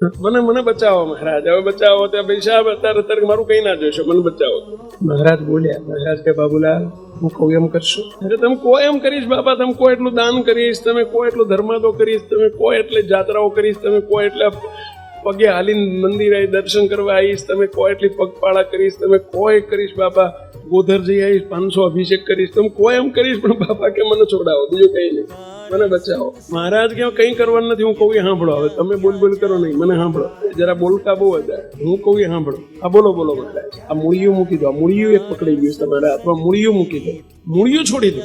મને મને બચાવો મહારાજ. હવે બચાવો ત્યાં પૈસા અત્યારે અત્યારે મારું કઈ ના જોઈશો મને બચાવો. મહારાજ બોલ્યા મહારાજ કે બાબુલાલ હું કહું એમ કરશો? એટલે તમે કો એમ કરીશ બાપા તમે કો એટલું દાન કરીશ તમે કો એટલું ધર્માદો કરીશ તમે કો એટલે જાત્રાઓ કરીશ તમે કો એટલે પગે હાલીને મંદિરે દર્શન કરવા આવીશ તમે કો એટલી પગપાળા કરીશ તમે કોઈ કરીશ બાપા ગોધર જઈ આવીશ પાંચસો અભિષેક કરીશ તમે કો એમ કરીશ પણ બાપા કે મને છોડાવો બીજું કઈ નહીં. મને બચાવો. મહારાજ કે કંઈ કરવાનું નથી, હું કહું સાંભળો હવે. તમે બોલ બોલ કરો નહીં, મને સાંભળો. જરા બોલતા બહુ હતા હું કહું સાંભળો. આ બોલો બોલો બધા આ મૂળિયું મૂકી દો મૂળિયું એક પકડી ગયું તમારે અથવા મૂળિયું મૂકી દો. મૂળિયું છોડી દો.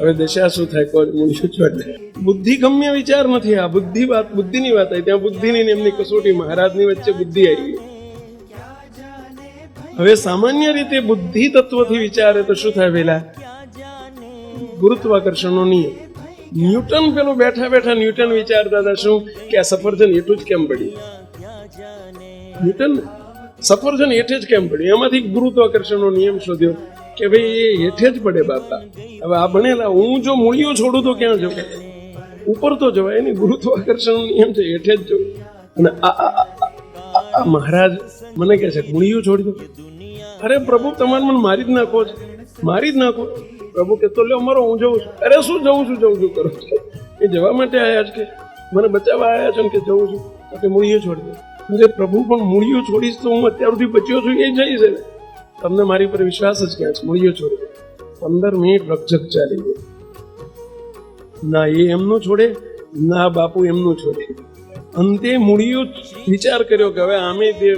હવે દશા શું થાય, કોઈ મૂળિયું છોડી. બુદ્ધિ ગમ્ય વિચાર નથી આ. બુદ્ધિ વાત, બુદ્ધિની વાત આવી. ત્યાં બુદ્ધિની ની એમની કસોટી, મહારાજની વચ્ચે બુદ્ધિ આવી હવે સામાન્ય રીતે બુદ્ધિ તત્વથી વિચારે તો શું થાય પેલા ગુરુત્વાકર્ષણનો નિયમ. ન્યૂટન પેલું બેઠા બેઠા ન્યૂટન વિચારતા હતા, શું? કે આ સફરજન એટલું જ કેમ પડ્યું ન્યૂટન સફરજન હેઠે જ કેમ પડ્યું એમાંથી ગુરુત્વાકર્ષણનો નિયમ શોધ્યો કે ભાઈ, એ હેઠે જ પડે બાપા. હવે આ ભણેલા, હું જો મૂળિયો છોડું તો ક્યાં જવું? ઉપર તો જવાય ને ગુરુત્વાકર્ષણનો નિયમ છે, હેઠે જ જવું. અને આ મહારાજ મને કહે છે મૂળિયું છોડી દો. અરે પ્રભુ, તમારે મને મારી જ નાખો છે. મારી જ નાખો. પ્રભુ કે તો લ્યો મરો, હું જઉં છું. અરે શું જઉં છું જવું છું કરું. છો એ જવા માટે આવ્યા છે કે મને બચાવવા આવ્યા છે કે જવું છું. તો કે મૂળીઓ છોડી દે. અરે પ્રભુ, પણ મૂળિયું છોડીશ તો હું અત્યાર સુધી બચ્યો છું, એ જઈશ ને તમને મારી પર વિશ્વાસ જ ક્યાં છે? મૂળીઓ છોડી દે. પંદર મિનિટ રકઝક ચાલી ગઈ. ના, એ એમનું છોડે, ના, બાપુ એમનું છોડે. અંતે મૂળીઓ વિચાર કર્યો કે હવે આમે તે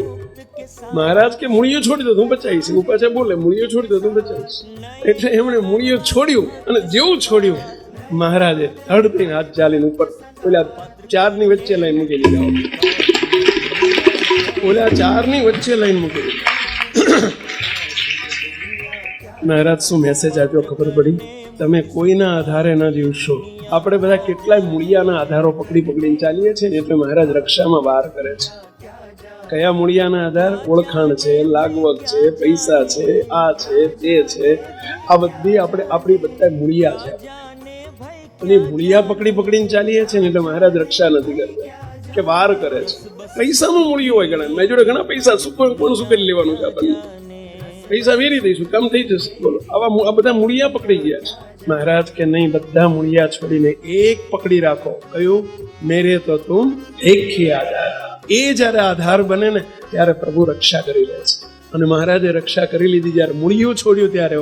મહારાજ કે મૂળિયું છોડી દો, હું બચાવીશ. હું પાછા બોલે મૂળિયું છોડી દો, હું બચાવીશ. એટલે એમણે મૂળિયું છોડ્યું અને જેવું છોડ્યું, મહારાજે હળદરીને હાથ ચાલીને ઉપર ઓલા ચારની વચ્ચે લાઈન મૂકી દીધા. ઓલા ચારની વચ્ચે લાઈન મૂકી મહારાજ, શું મેસેજ આપ્યો ખબર પડી? તમે કોઈના આધારે ન જીવશો. આપણે બધા કેટલાય મૂળિયાના આધારો પકડી પકડીને ચાલીએ છીએ ને એટલે મહારાજ રક્ષામાં વાર કરે છે. કયા મૂળિયાના આધાર? ઓળખાણ છે, લાગવગ છે, પૈસા છે, આ છે, તે છે. આ બધી આપણે, આપણી બધા મૂળિયા છે. અને મૂળિયા પકડી પકડીને ચાલીએ છીએ ને એટલે મહારાજ રક્ષા નથી કરતા. કે વાર કરે છે. પૈસાનું મૂળિયું હોય ઘણા મેં જોડે ઘણા પૈસા સુખ કોણ કોણ લેવાનું છે આપણને? પૈસા વેરી દઈશું, કામ થઈ જશે. બોલો, આવા આ બધા મૂળિયા પકડી ગયા છે. મહારાજ કે નહીં, બધા મૂળિયા છોડીને એક પકડી રાખો. કયું? મેરે તો તું એક આધાર. એ જ્યારે આધાર બને ને, ત્યારે પ્રભુ રક્ષા કરી લે છે. અને મહારાજે રક્ષા કરી લીધી, જ્યારે મૂળિયું છોડ્યું, ત્યારે